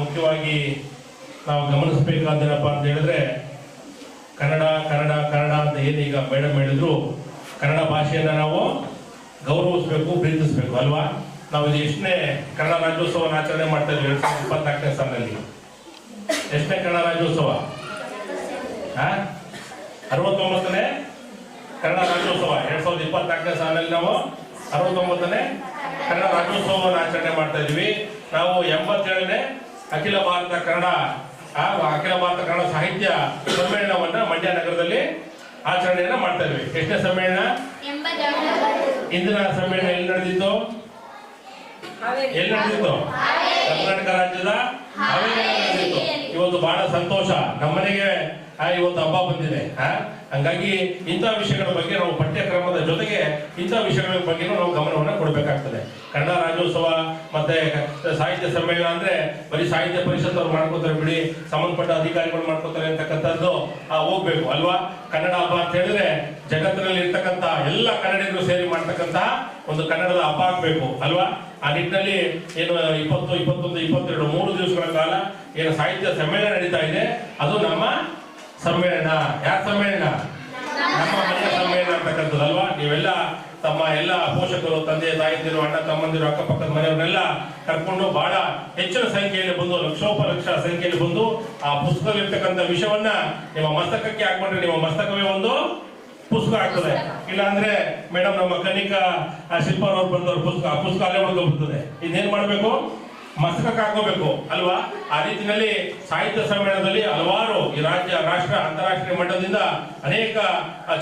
ಮುಖ್ಯವಾಗಿ ನಾವು ಗಮನಿಸಬೇಕಾದೇನಪ್ಪ ಅಂತ ಹೇಳಿದ್ರೆ, ಕನ್ನಡ ಕನ್ನಡ ಕನ್ನಡ ಅಂತ ಏನೀಗ ಮೇಡಮ್ ಹೇಳಿದ್ರು ಕನ್ನಡ ಭಾಷೆಯನ್ನ ನಾವು ಗೌರವಿಸಬೇಕು, ಪ್ರೀತಿಸ್ಬೇಕು, ಅಲ್ವಾ? ನಾವು ಎಷ್ಟನೇ ಕನ್ನಡ ರಾಜ್ಯೋತ್ಸವನ ಆಚರಣೆ ಮಾಡ್ತಾ ಇದ್ವಿ, ಎರಡ್ ಸಾವಿರದ ಇಪ್ಪತ್ನಾಲ್ಕನೇ ಸಾಲಿನಲ್ಲಿ. ಎಷ್ಟನೇ ಕನ್ನಡ ರಾಜ್ಯೋತ್ಸವ? ಅರವತ್ತೊಂಬತ್ತನೇ ಕನ್ನಡ ರಾಜ್ಯೋತ್ಸವ. ಎರಡ್ ಸಾವಿರದ ಇಪ್ಪತ್ನಾಲ್ಕನೇ ಸಾಲಿನಲ್ಲಿ ನಾವು ಅರವತ್ತೊಂಬತ್ತನೇ ಕನ್ನಡ ರಾಜ್ಯೋತ್ಸವವನ್ನು ಆಚರಣೆ ಮಾಡ್ತಾ ಇದ್ವಿ. ನಾವು ಎಂಬತ್ತೇಳನೇ ಅಖಿಲ ಭಾರತ ಕನ್ನಡ ಅಖಿಲ ಭಾರತ ಕನ್ನಡ ಸಾಹಿತ್ಯ ಸಮ್ಮೇಳನವನ್ನ ಮಂಡ್ಯ ನಗರದಲ್ಲಿ ಆಚರಣೆಯನ್ನ ಮಾಡ್ತಾ ಇದ್ವಿ. ಎಷ್ಟನೇ ಸಮ್ಮೇಳನ? ಇಂದಿನ ಸಮ್ಮೇಳನ ಎಲ್ಲಿ ನಡೆದಿತ್ತು? ಎಲ್ಲಿ ನಡೆದಿತ್ತು ಕರ್ನಾಟಕ ರಾಜ್ಯದ ನಡೆದಿತ್ತು ಇವತ್ತು ಬಹಳ ಸಂತೋಷ. ನಮ್ಮನೆಗೆ ಇವತ್ತು ಹಬ್ಬ ಬಂದಿದೆ ಹಂಗಾಗಿ ಇಂಥ ವಿಷಯಗಳ ಬಗ್ಗೆ ನಾವು ಪಠ್ಯಕ್ರಮದ ಜೊತೆಗೆ ಇಂಥ ವಿಷಯಗಳ ಬಗ್ಗೆ ನಾವು ಗಮನವನ್ನು ಕೊಡಬೇಕಾಗ್ತದೆ. ಕನ್ನಡ ರಾಜ್ಯೋತ್ಸವ ಮತ್ತೆ ಸಾಹಿತ್ಯ ಸಮ್ಮೇಳನ ಅಂದ್ರೆ ಬರೀ ಸಾಹಿತ್ಯ ಪರಿಷತ್ ಅವ್ರು ಮಾಡ್ಕೋತಾರೆ ಬಿಡಿ, ಸಂಬಂಧಪಟ್ಟ ಅಧಿಕಾರಿಗಳು ಮಾಡ್ಕೋತಾರೆ ಹೋಗ್ಬೇಕು, ಅಲ್ವಾ? ಕನ್ನಡ ಹಬ್ಬ ಅಂತ ಹೇಳಿದ್ರೆ ಜಗತ್ತಿನಲ್ಲಿ ಇರ್ತಕ್ಕಂತ ಎಲ್ಲ ಕನ್ನಡಿಗರು ಸೇರಿ ಮಾಡ್ತಕ್ಕಂಥ ಒಂದು ಕನ್ನಡದ ಹಬ್ಬ ಆಗ್ಬೇಕು, ಅಲ್ವಾ? ಆ ನಿಟ್ಟಿನಲ್ಲಿ ಏನು ಇಪ್ಪತ್ತು, ಇಪ್ಪತ್ತೊಂದು, ಇಪ್ಪತ್ತೆರಡು, ಮೂರು ದಿವಸಗಳ ಕಾಲ ಏನು ಸಾಹಿತ್ಯ ಸಮ್ಮೇಳನ ನಡೀತಾ ಇದೆ. ಅದು ನಮ್ಮ ಸಮ್ಮೇಳನ. ಯಾರ ಸಮ್ಮೇಳನ ನಮ್ಮ ಮನೆಯ ಸಮ್ಮೇಳನ ಅಂತಕ್ಕಂಥದ್ದು ಅಲ್ವಾ ನೀವೆಲ್ಲ ತಮ್ಮ ಎಲ್ಲ ಪೋಷಕರು ತಂದೆ ತಾಯಂದಿರು ಅಣ್ಣ ತಮ್ಮಂದಿರು ಅಕ್ಕಪಕ್ಕದ ಮನೆಯವರೆಲ್ಲ ಕರ್ಕೊಂಡು ಬಹಳ ಹೆಚ್ಚಿನ ಸಂಖ್ಯೆಯಲ್ಲಿ ಬಂದು ಲಕ್ಷೋಪಲಕ್ಷ ಸಂಖ್ಯೆಯಲ್ಲಿ ಬಂದು ಆ ಪುಸ್ತಕದಲ್ಲಿರ್ತಕ್ಕಂಥ ವಿಷಯವನ್ನ ನಿಮ್ಮ ಮಸ್ತಕಕ್ಕೆ ಹಾಕೊಂಡ್ರೆ ನಿಮ್ಮ ಮಸ್ತಕವೇ ಒಂದು ಪುಸ್ತಕ ಆಗ್ತದೆ. ಇಲ್ಲ ಅಂದ್ರೆ ಮೇಡಮ್ ನಮ್ಮ ಕನಿಕಾ ಶಿಲ್ಪಾರವ್ರು ಬಂದವ್ರ ಪುಸ್ತಕ ಆ ಪುಸ್ತಕ ಅಲ್ಲೇ ಉಳ್ಕೊಂಡ್ಬಿಡ್ತದೆ. ಇನ್ನೇನ್ ಮಾಡ್ಬೇಕು? ಮಸ್ತಕಕ್ಕೆ ಹಾಕೋಬೇಕು ಅಲ್ವಾ? ಆ ರೀತಿಯಲ್ಲಿ ಸಾಹಿತ್ಯ ಸಮ್ಮೇಳನದಲ್ಲಿ ಹಲವಾರು ಈ ರಾಜ್ಯ, ರಾಷ್ಟ್ರ, ಅಂತಾರಾಷ್ಟ್ರೀಯ ಮಟ್ಟದಿಂದ ಅನೇಕ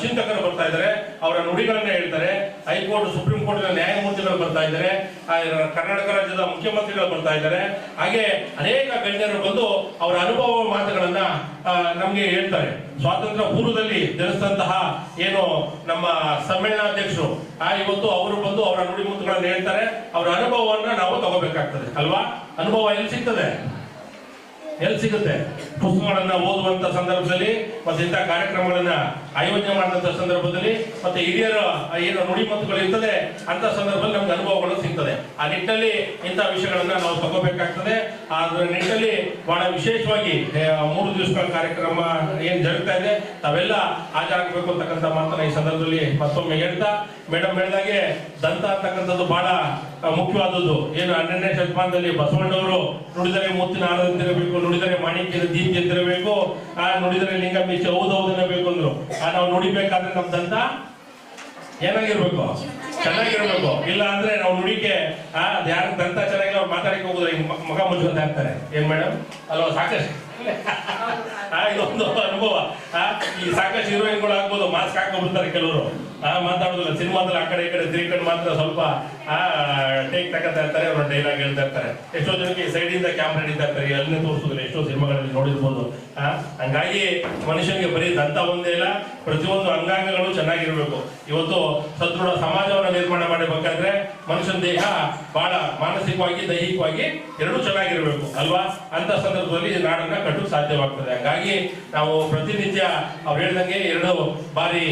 ಚಿಂತಕರು ಬರ್ತಾ ಇದ್ದಾರೆ. ಅವರ ನುಡಿಗಳನ್ನ ಹೇಳ್ತಾರೆ. ಹೈಕೋರ್ಟ್, ಸುಪ್ರೀಂ ಕೋರ್ಟ್ ನ್ಯಾಯಮೂರ್ತಿಗಳು ಬರ್ತಾ ಇದ್ದಾರೆ. ಕರ್ನಾಟಕ ರಾಜ್ಯದ ಮುಖ್ಯಮಂತ್ರಿಗಳು ಬರ್ತಾ ಇದ್ದಾರೆ. ಹಾಗೆ ಅನೇಕ ಗಣ್ಯರು ಬಂದು ಅವರ ಅನುಭವ ಮಾತುಗಳನ್ನ ನಮ್ಗೆ ಹೇಳ್ತಾರೆ. ಸ್ವಾತಂತ್ರ್ಯ ಪೂರ್ವದಲ್ಲಿ ತಿಳಿಸಿದಂತಹ ಏನು ನಮ್ಮ ಸಮ್ಮೇಳನಾಧ್ಯಕ್ಷರು, ಆ, ಇವತ್ತು ಅವರು ಬಂದು ಅವರ ನುಡಿಮುತ್ತುಗಳನ್ನ ಹೇಳ್ತಾರೆ. ಅವರ ಅನುಭವವನ್ನ ನಾವು ತಗೋಬೇಕಾಗ್ತದೆ, ಅಲ್ವಾ? ಅನುಭವ ಎಲ್ಲಿ ಸಿಗ್ತದೆ? ಎಲ್ಲಿ ಸಿಗುತ್ತೆ? ಪುಸ್ತಕಗಳನ್ನ ಓದುವಂತ ಸಂದರ್ಭದಲ್ಲಿ ಮತ್ತೆ ಇಂಥ ಕಾರ್ಯಕ್ರಮಗಳನ್ನ ಆಯೋಜನೆ ಮಾಡಿದಂತ ಸಂದರ್ಭದಲ್ಲಿ ಮತ್ತೆ ಹಿರಿಯರ ಏನು ನುಡಿಮತ್ತುಗಳು ಇರ್ತದೆ ಅಂತ ಸಂದರ್ಭದಲ್ಲಿ ನಮ್ಗೆ ಅನುಭವಗಳು ಸಿಗ್ತದೆ. ಆ ನಿಟ್ಟಿನಲ್ಲಿ ಇಂತಹ ವಿಷಯಗಳನ್ನ ನಾವು ತಗೋಬೇಕಾಗ್ತದೆ. ಅದರ ನಿಟ್ಟಿನಲ್ಲಿ ಬಹಳ ವಿಶೇಷವಾಗಿ ಮೂರು ದಿವಸಗಳ ಕಾರ್ಯಕ್ರಮ ಏನ್ ಜರುಗ್ತಾ ಇದೆ, ತಾವೆಲ್ಲ ಹಾಜರಾಗಬೇಕು ಅಂತಕ್ಕಂಥ ಮಾತನ್ನ ಈ ಸಂದರ್ಭದಲ್ಲಿ ಮತ್ತೊಮ್ಮೆ ಹೇಳ್ತಾ ಮೇಡಮ್ ಹೇಳಿದಾಗೆ ದಂತ ಅಂತಕ್ಕಂಥದ್ದು ಬಹಳ ಮುಖ್ಯವಾದದ್ದು. ಏನು ಹನ್ನೆರಡನೇ ಶತಮಾನದಲ್ಲಿ ಬಸವಣ್ಣವರು ನುಡಿದರೆ ಮುತ್ತಿನ ಆನಂದಿರಬೇಕು ನುಡಿದರೆ ಮಾಣಿಕ್ಯದ ದೀಪ್ತಿ ಎತ್ತಿರಬೇಕು ಆ, ನುಡಿದರೆ ಲಿಂಗ ಮೀಸೆ ಹೌದೌದನ್ನ ಬೇಕು ಅಂದ್ರು. ನಾವು ನುಡಿಬೇಕಾದ್ರೆ ನಮ್ ದಂತ ಏನಾಗಿರ್ಬೇಕು? ಚೆನ್ನಾಗಿರ್ಬೇಕು. ಇಲ್ಲ ಅಂದ್ರೆ ನಾವು ನುಡಿಕೆ ಯಾರ ದಂತ ಚೆನ್ನಾಗಿಲ್ಲ ಅವ್ರು ಮಾತಾಡಕ್ಕೆ ಹೋಗುದ್ರೆ ಮಗ ಮುಚ್ಕೊಂತ ಇರ್ತಾರೆ. ಏನ್ ಮೇಡಮ್ ಅಲ್ವಾ, ಸಾಕಷ್ಟು. ಇದೊಂದು ಅನುಭವ. ಈ ಸಾಕಷ್ಟು ಹೀರೋಯಿನ್ಗಳು ಆಗ್ಬೋದು, ಮಾಸ್ಕ್ ಹಾಕೊಂಡ್ಬಿಡ್ತಾರೆ ಕೆಲವರು. ಮಾತಾಡೋದಿಲ್ಲ. ಸಿನಿಮಾದಲ್ಲಿ ಆ ಕಡೆ ಈ ಕಡೆ ತಿರ್ಕೊಂಡು ಮಾತ್ರ ಸ್ವಲ್ಪ ಟೇಕ್ ತಗೋತಾ ಇರ್ತಾರೆ, ಅವರ ಡೈಲಾಗ್ ಹೇಳ್ತಾ ಇರ್ತಾರೆ. ಎಷ್ಟೋ ಜನಕ್ಕೆ ಸೈಡ್ ಇಂದ ಕ್ಯಾಮ್ರಾ ಹಿಡಿತಾ ಇರ್ತಾರೆ ಅಲ್ಲೇ ತೋರಿಸೋದಿಲ್ಲ. ಎಷ್ಟೋ ಸಿನಿಮಾಗಳಲ್ಲಿ ನೋಡಿರ್ಬೋದು. ಹಂಗಾಗಿ ಮನುಷ್ಯನಿಗೆ ಬರೀ ದಂತ ಒಂದೇ ಇಲ್ಲ, ಪ್ರತಿಯೊಂದು ಅಂಗಾಂಗಗಳು ಚೆನ್ನಾಗಿರ್ಬೇಕು. ಇವತ್ತು ಸದೃಢ ಸಮಾಜವನ್ನು ನಿರ್ಮಾಣ ಮಾಡಬೇಕಾದ್ರೆ ಮನುಷ್ಯನ ದೇಹ ಬಹಳ ಮಾನಸಿಕವಾಗಿ, ದೈಹಿಕವಾಗಿ ಎರಡೂ ಚೆನ್ನಾಗಿರ್ಬೇಕು, ಅಲ್ವಾ? ಅಂತ ಸಂದರ್ಭದಲ್ಲಿ ನಾಡನ್ನ ಕಟ್ಟಲು ಸಾಧ್ಯವಾಗ್ತದೆ. ಹಾಗಾಗಿ ನಾವು ಪ್ರತಿನಿತ್ಯ ಅವ್ರು ಹೇಳ್ದಂಗೆ ಎರಡು ಬಾರಿ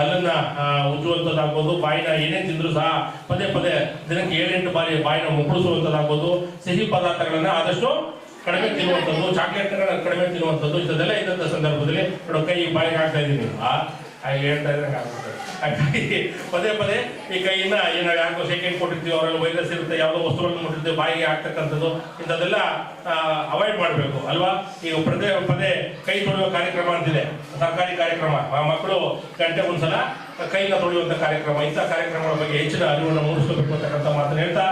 ಹಲ್ಲನ್ನ ಉಜ್ಜುವಂಥದ್ದಾಗ್ಬೋದು ಬಾಯಿನ ಏನೇ ತಿಂದ್ರು ಸಹ ಪದೇ ಪದೇ ದಿನಕ್ಕೆ ಏಳೆಂಟು ಬಾರಿ ಬಾಯಿನ ಮುಕ್ಕಳಿಸುವಂಥದ್ದಾಗ್ಬೋದು ಸಿಹಿ ಪದಾರ್ಥಗಳನ್ನ ಆದಷ್ಟು ಕಡಿಮೆ ತಿನ್ನುವಂಥದ್ದು, ಚಾಕ್ಲೇಟ್ಗಳನ್ನ ಕಡಿಮೆ ತಿನ್ನುವಂಥದ್ದು, ಇಂಥದ್ದೆಲ್ಲ ಇದ್ದಂಥ ಸಂದರ್ಭದಲ್ಲಿ ಕೈ, ಬಾಯಿಗೆ ಹಾಕ್ತಾ ಇದ್ದೀನಿ. ಹೇಳ್ತಾ ಇದ್ರೆ ಆಗುತ್ತೆ ಪದೇ ಪದೇ ಈ ಕೈಯಿಂದ ಏನೋ ಯಾಕೋ ಸೆಕೆಂಡ್ ಕೊಟ್ಟಿರ್ತೀವಿ, ಅವರಲ್ಲಿ ವೈರಸ್ ಇರುತ್ತೆ, ಯಾವುದೋ ವಸ್ತುಗಳನ್ನು ಮುಟ್ಟಿರ್ತೀವಿ, ಬಾಯಿಗೆ ಆಗ್ತಕ್ಕಂಥದ್ದು, ಇಂಥದ್ದೆಲ್ಲ ಅವಾಯ್ಡ್ ಮಾಡಬೇಕು, ಅಲ್ವಾ? ಈಗ ಪದೇ ಪದೇ ಕೈ ತೊಳೆಯುವ ಕಾರ್ಯಕ್ರಮ ಅಂತಿದೆ. ಸರ್ಕಾರಿ ಕಾರ್ಯಕ್ರಮ. ಆ ಮಕ್ಕಳು ಗಂಟೆ ಒಂದ್ಸಲ ಕೈನ ತೊಳೆಯುವಂಥ ಕಾರ್ಯಕ್ರಮ. ಇಂಥ ಕಾರ್ಯಕ್ರಮಗಳ ಬಗ್ಗೆ ಹೆಚ್ಚಿನ ಅರಿವನ್ನು ಮೂಡಿಸಬೇಕು ಅಂತಕ್ಕಂಥ ಮಾತನ್ನು ಹೇಳ್ತಾ